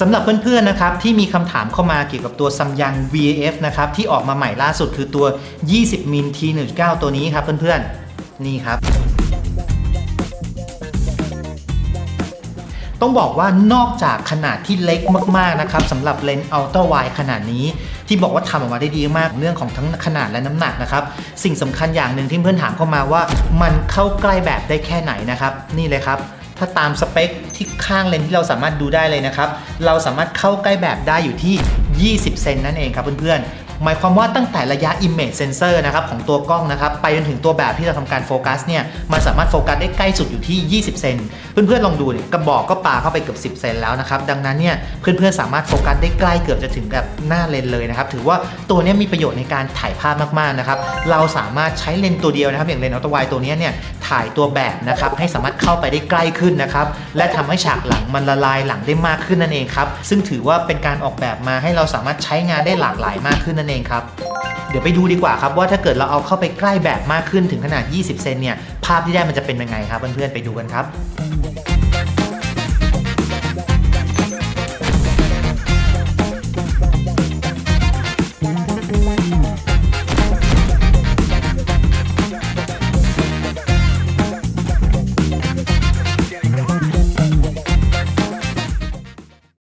สำหรับเพื่อนๆนะครับที่มีคำถามเข้ามาเกี่ยวกับตัวซัมยัง VAF นะครับที่ออกมาใหม่ล่าสุดคือตัว 20มิล T19 ตัวนี้ครับเพื่อนๆ นี่ครับ ต้องบอกว่านอกจากขนาดที่เล็กมากๆนะครับสำหรับเลนส์อัลตร้าไวขนาดนี้ที่บอกว่าทำออกมาได้ดีมากเรื่องของทั้งขนาดและน้ำหนักนะครับ สิ่งสำคัญอย่างหนึ่งที่เพื่อนถามเข้ามาว่า มันเข้าใกล้แบบได้แค่ไหนนะครับ นี่เลยครับ ถ้าตามสเปคที่ข้างเลนที่เราสามารถดูได้เลยนะครับ เราสามารถเข้าใกล้แบบได้อยู่ที่ 20 เซนนั่นเองครับเพื่อนๆ หมายความว่าตั้งแต่ระยะ image sensor นะครับของตัวกล้องนะครับ ไปจนถึงตัวแบบที่เราทำการโฟกัสเนี่ย มันสามารถโฟกัสได้ใกล้สุดอยู่ที่ 20 เซน เพื่อนๆลองดูเนี่ยกระบอกก็ปาเข้าไปเกือบ 10 เซนแล้วนะครับ ดังนั้นเนี่ยเพื่อนๆสามารถโฟกัสได้ใกล้เกือบจะถึงกับหน้าเลนเลยนะครับ ถือว่าตัวนี้มีประโยชน์ในการถ่ายภาพมากๆนะครับ เราสามารถใช้เลนตัวเดียวนะครับอย่างเลนส์อัลตร้าไวตัวนี้เนี่ยถ่ายตัวแบบนะครับให้สามารถเข้าไปได้ใกล้ขึ้นนะครับและทำให้ฉากหลังมันละลายหลังได้มากขึ้นนั่นเองครับซึ่งถือว่าเป็นการออกแบบมาให้เราสามารถใช้งานได้หลากหลายมากขึ้นนั่นเองครับเดี๋ยวไปดูดีกว่าครับว่าถ้าเกิดเราเอาเข้าไปใกล้แบบมากขึ้นถึงขนาด 20 เซนเนี่ยภาพที่ได้มันจะเป็นยังไงครับเพื่อนๆไปดูกันครับ